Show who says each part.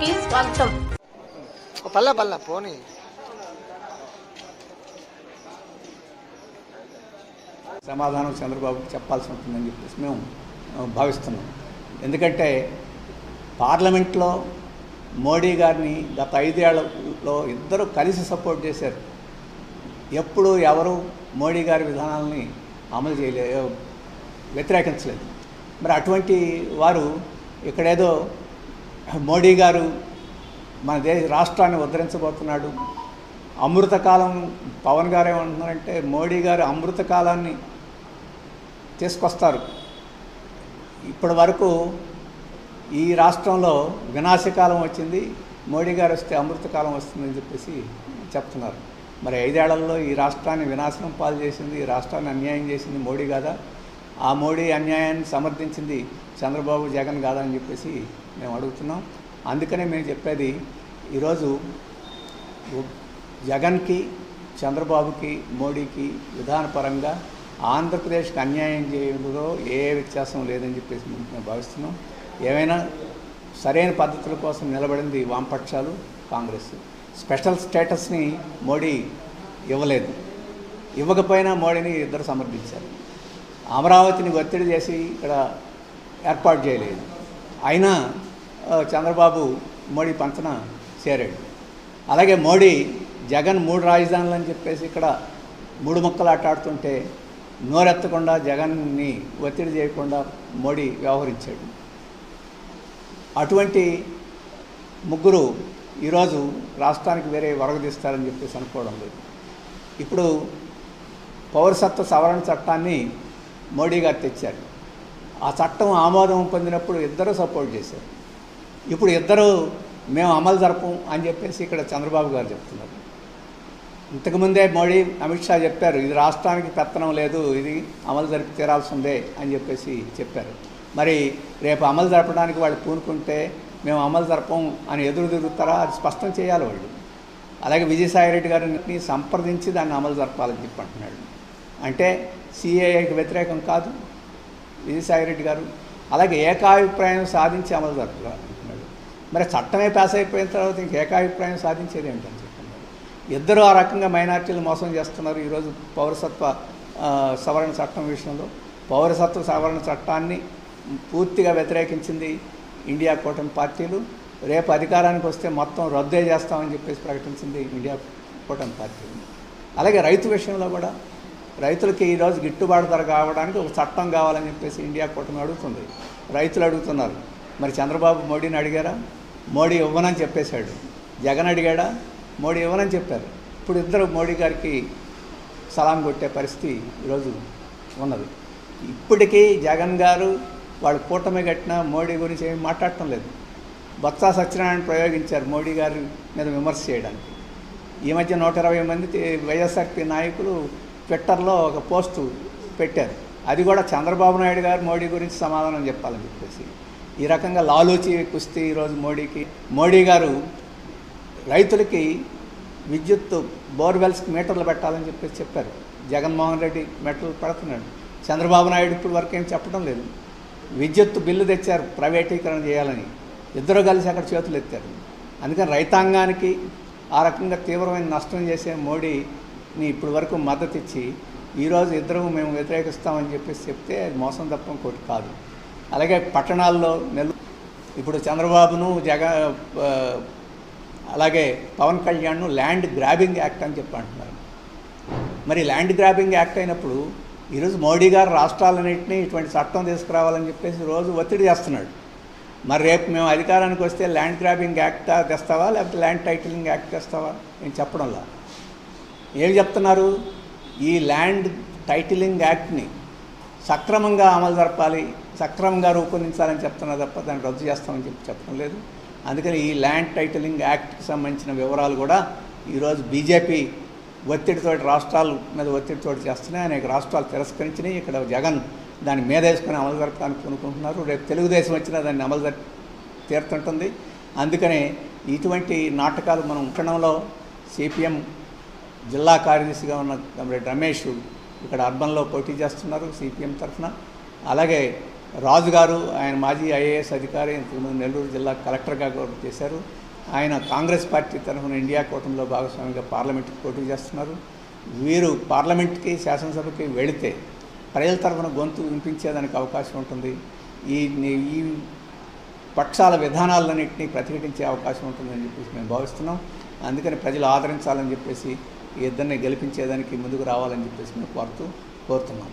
Speaker 1: కి స్వాగతం.
Speaker 2: పల్ల పల్ల పోనీ.
Speaker 3: సమాధానం చంద్రబాబుకి చెప్పాల్సి ఉంటుందని చెప్పేసి మేము భావిస్తున్నాం. ఎందుకంటే పార్లమెంట్లో మోడీ గారిని గత ఐదేళ్ళలో ఇద్దరు కలిసి సపోర్ట్ చేశారు. ఎప్పుడు ఎవరు మోడీ గారి విధానాలని అమలు చేయలే వ్యతిరేకించలేదు. మరి అటువంటి వారు ఇక్కడేదో మోడీ గారు మన దేశ రాష్ట్రాన్ని ఉద్ధరించబోతున్నాడు. అమృతకాలం పవన్ గారు ఏమంటున్నారంటే మోడీ గారు అమృత కాలాన్ని తీసుకొస్తారు. ఇప్పటి వరకు ఈ రాష్ట్రంలో వినాశకాలం వచ్చింది మోడీ గారు వస్తే అమృతకాలం వస్తుందని చెప్పేసి చెప్తున్నారు. మరి ఐదేళ్ళలో ఈ రాష్ట్రాన్ని వినాశనం పాలు చేసింది ఈ రాష్ట్రాన్ని అన్యాయం చేసింది మోడీ కాదా? ఆ మోడీ అన్యాయాన్ని సమర్థించింది చంద్రబాబు జగన్ కాదా అని చెప్పేసి మేము అడుగుతున్నాం. అందుకనే మేము చెప్పేది ఈరోజు జగన్కి చంద్రబాబుకి మోడీకి విధానపరంగా ఆంధ్రప్రదేశ్కి అన్యాయం చేయడంలో ఏ వ్యత్యాసం లేదని చెప్పేసి మేము భావిస్తున్నాం. ఏమైనా సరైన పద్ధతుల కోసం నిలబడింది వామపక్షాలు కాంగ్రెస్. స్పెషల్ స్టేటస్ని మోడీ ఇవ్వలేదు. ఇవ్వకపోయినా మోడీని ఇద్దరు సమర్థించారు. అమరావతిని ఒత్తిడి చేసి ఇక్కడ ఏర్పాటు చేయలేదు. అయినా చంద్రబాబు మోడీ పంచన చేరాడు. అలాగే మోడీ జగన్ మూడు రాజధానులు అని చెప్పేసి ఇక్కడ మూడు మొక్కలు ఆటాడుతుంటే నోరెత్తకుండా జగన్ని ఒత్తిడి చేయకుండా మోడీ వ్యవహరించాడు. అటువంటి ముగ్గురు ఈరోజు రాష్ట్రానికి వేరే వరగదీస్తారని చెప్పేసి అనుకోవడం లేదు. ఇప్పుడు పౌరసత్వ సవరణ చట్టాన్ని మోడీ గారు తెచ్చారు. ఆ చట్టం ఆమోదం పొందినప్పుడు ఇద్దరూ సపోర్ట్ చేశారు. ఇప్పుడు ఇద్దరు మేము అమలు జరపం అని చెప్పేసి ఇక్కడ చంద్రబాబు గారు చెప్తున్నారు. ఇంతకుముందే మోడీ అమిత్ షా చెప్పారు ఇది రాష్ట్రానికి పెత్తనం లేదు ఇది అమలు జరిపి తీరాల్సిందే అని చెప్పేసి చెప్పారు. మరి రేపు అమలు జరపడానికి వాళ్ళు పూనుకుంటే మేము అమలు జరపం అని ఎదురు తిరుగుతారా అది స్పష్టం చేయాలి వాళ్ళు. అలాగే విజయసాయిరెడ్డి గారిని సంప్రదించి దాన్ని అమలు జరపాలని చెప్పి అంటున్నాడు. అంటే సిఏఐకి వ్యతిరేకం కాదు విజయసాయిరెడ్డి గారు. అలాగే ఏకాభిప్రాయం సాధించి అమలు జరపాలి. మరి చట్టమే పాస్ అయిపోయిన తర్వాత ఇంక ఏకాభిప్రాయం సాధించేది ఏంటని చెప్పండి. ఇద్దరు ఆ రకంగా మైనార్టీలు మోసం చేస్తున్నారు ఈరోజు పౌరసత్వ సవరణ చట్టం విషయంలో. పౌరసత్వ సవరణ చట్టాన్ని పూర్తిగా వ్యతిరేకించింది ఇండియా కూటమి పార్టీలు. రేపు అధికారానికి వస్తే మొత్తం రద్దే చేస్తామని చెప్పేసి ప్రకటించింది ఇండియా కూటమి పార్టీలు. అలాగే రైతు విషయంలో కూడా రైతులకి ఈరోజు గిట్టుబాటు ధర కావడానికి ఒక చట్టం కావాలని చెప్పేసి ఇండియా కూటమి అడుగుతుంది. రైతులు అడుగుతున్నారు. మరి చంద్రబాబు మోడీని అడిగారా? మోడీ ఇవ్వనని చెప్పేశాడు. జగన్ అడిగాడా? మోడీ ఇవ్వనని చెప్పారు. ఇప్పుడు ఇద్దరు మోడీ గారికి సలాం కొట్టే పరిస్థితి ఈరోజు ఉన్నది. ఇప్పటికీ జగన్ గారు వాళ్ళు కూటమి కట్టిన మోడీ గురించి ఏమి మాట్లాడటం లేదు. బొత్స సత్యనారాయణ ప్రయోగించారు మోడీ గారి మీద విమర్శ చేయడానికి. ఈ మధ్య నూట ఇరవై మంది వైఎస్ఆర్పి నాయకులు ట్విట్టర్లో ఒక పోస్టు పెట్టారు. అది కూడా చంద్రబాబు నాయుడు గారు మోడీ గురించి సమాధానం చెప్పాలని చెప్పేసి. ఈ రకంగా లాలోచి కుస్తీ ఈరోజు మోడీకి. మోడీ గారు రైతులకి విద్యుత్ బోర్వెల్స్కి మీటర్లు పెట్టాలని చెప్పేసి చెప్పారు. జగన్మోహన్ రెడ్డి మీటర్లు పెడుతున్నాడు. చంద్రబాబు నాయుడు ఇప్పుడు వరకు ఏం చెప్పడం లేదు. విద్యుత్ బిల్లు తెచ్చారు ప్రైవేటీకరణ చేయాలని. ఇద్దరు కలిసి అక్కడ చేతులు ఎత్తారు. అందుకని రైతాంగానికి ఆ రకంగా తీవ్రమైన నష్టం చేసే మోడీని ఇప్పటి వరకు మద్దతు ఇచ్చి ఈరోజు ఇద్దరు మేము వ్యతిరేకిస్తామని చెప్పేసి చెప్తే అది మోసం తప్ప కోటి కాదు. అలాగే పట్టణాల్లో నెల్లు ఇప్పుడు చంద్రబాబును జగ అలాగే పవన్ కళ్యాణ్ను ల్యాండ్ గ్రాబింగ్ యాక్ట్ అని చెప్పి అంటున్నారు. మరి ల్యాండ్ గ్రాబింగ్ యాక్ట్ అయినప్పుడు ఈరోజు మోడీ గారు రాష్ట్రాలన్నింటినీ ఇటువంటి చట్టం తీసుకురావాలని చెప్పేసి రోజు ఒత్తిడి చేస్తున్నాడు. మరి రేపు మేము అధికారానికి వస్తే ల్యాండ్ గ్రాబింగ్ యాక్ట్ తెస్తావా? లేకపోతే ల్యాండ్ టైటిలింగ్ యాక్ట్ తెస్తావా? నేను చెప్పడంలా. ఏం చెప్తున్నారు? ఈ ల్యాండ్ టైటిలింగ్ యాక్ట్ని సక్రమంగా అమలు జరపాలి. సక్రమంగా రూపొందించాలని చెప్తున్నా తప్ప దాన్ని రద్దు చేస్తామని చెప్పి చెప్పడం లేదు. అందుకని ఈ ల్యాండ్ టైటిలింగ్ యాక్ట్కి సంబంధించిన వివరాలు కూడా ఈరోజు బీజేపీ ఒత్తిడితో రాష్ట్రాల మీద ఒత్తిడితో చేస్తున్నాయి. అనేక రాష్ట్రాలు తిరస్కరించినాయి. ఇక్కడ జగన్ దాన్ని మీదేసుకొని అమలు జరపడానికి కొనుక్కుంటున్నారు రేపు తెలుగుదేశం వచ్చినా దాన్ని అమలు జరి తీరుతుంటుంది. అందుకనే ఇటువంటి నాటకాలు మనం ఉండడంలో సిపిఎం జిల్లా కార్యదర్శిగా ఉన్న కమ్రేడ్ రమేష్ ఇక్కడ అర్బన్లో పోటీ చేస్తున్నారు సిపిఎం తరఫున. అలాగే రాజు గారు ఆయన మాజీ ఐఏఎస్ అధికారి ఇంతకుముందు నెల్లూరు జిల్లా కలెక్టర్గా కూడా చేశారు. ఆయన కాంగ్రెస్ పార్టీ తరఫున ఇండియా కూటమిలో భాగస్వామిగా పార్లమెంట్కి పోటీ చేస్తున్నారు. వీరు పార్లమెంట్కి శాసనసభకి వెళితే ప్రజల తరఫున గొంతు వినిపించేదానికి అవకాశం ఉంటుంది. ఈ ఈ పక్షాల విధానాలన్నింటినీ ప్రతిఘటించే అవకాశం ఉంటుందని చెప్పేసి మేము భావిస్తున్నాం. అందుకని ప్రజలు ఆదరించాలని చెప్పేసి ఈ ఇద్దరిని గెలిపించేదానికి ముందుకు రావాలని చెప్పేసి మేము కోరుతూ కోరుతున్నాం.